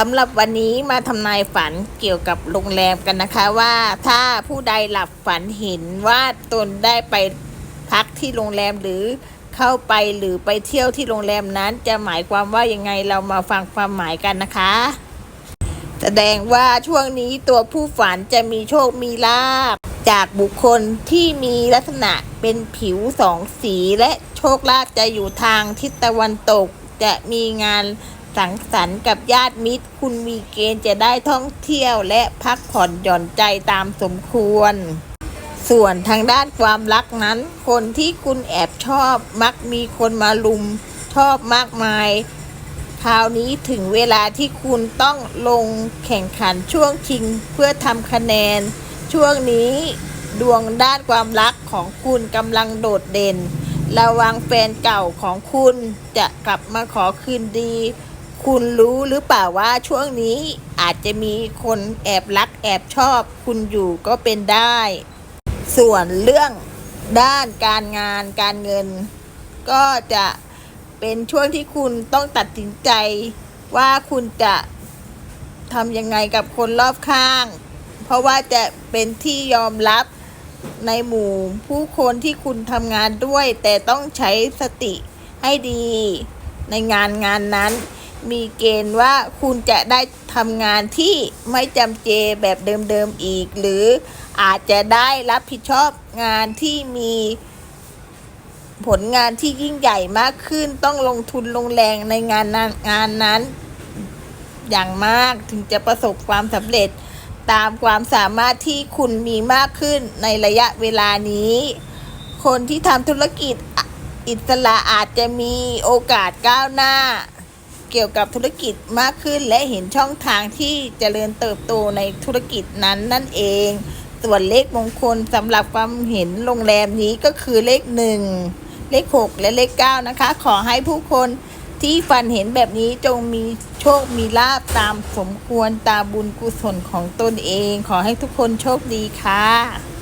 สำหรับวันนี้มาทำนายฝันเกี่ยวกับโรงแรมกันนะคะว่าถ้าผู้ใดหลับฝันเห็นว่าตนได้ไปพักที่โรงแรมหรือเข้าไปหรือไปเที่ยวที่โรงแรมนั้น จะหมายความว่ายังไงเรามาฟังความหมายกันนะคะ แสดงว่าช่วงนี้ตัวผู้ฝันจะมีโชคมีลาบจากบุคคลที่มีลักษณะเป็นผิวสองสีและโชคลาภจะอยู่ทางทิศตะวันตกจะมีงาน สังสรรค์กับญาติมิตร คุณมีเกณฑ์จะได้ท่องเที่ยวและพักผ่อนหย่อนใจตามสมควร ส่วนทางด้านความรักนั้น คนที่คุณแอบชอบมักมีคนมาลุมชอบมากมาย คราวนี้ถึงเวลาที่คุณต้องลงแข่งขันช่วงชิงเพื่อทำคะแนน ช่วงนี้ดวงด้านความรักของคุณกำลังโดดเด่น ระวังแฟนเก่าของคุณจะกลับมาขอคืนดี คุณรู้หรือเปล่าว่าช่วงนี้อาจจะมีคนแอบรักแอบชอบ คุณอยู่ก็เป็นได้ ส่วนเรื่องด้านการงานการเงิน ก็จะเป็นช่วงที่คุณต้องตัดสินใจว่าคุณจะทำยังไงกับคนรอบข้าง เพราะว่าจะเป็นที่ยอมรับในหมู่ผู้คนที่คุณทำงานด้วย แต่ต้องใช้สติให้ดีในงานงานนั้น มีเกณฑ์ว่าคุณจะได้ทำงานที่ไม่จำเจแบบเดิมๆอีก หรืออาจจะได้รับผิดชอบงานที่มีผลงานที่ยิ่งใหญ่มากขึ้นต้องลงทุนลงแรงในงานนั้นงานนั้น อย่างมากถึงจะประสบความสำเร็จตามความสามารถที่คุณมีมากขึ้นในระยะเวลานี้ คนที่ทำธุรกิจอิสระอาจจะมีโอกาสก้าวหน้า เกี่ยวกับธุรกิจมากขึ้น และเห็นช่องทางที่จเจริญเติบโตในธุรกิจนั้นนั่นเอง ส่วนเลขมงคลสำหรับความเห็นโรงแรมนี้ก็คือเลขหนึ่งเลขหกและเลขเก้านะคะ ขอให้ผู้คนที่ฝันเห็นแบบนี้จงมีโชคมีลาบตามสมควรตามบุญกุศลของตนเอง ขอให้ทุกคนโชคดีค่ะ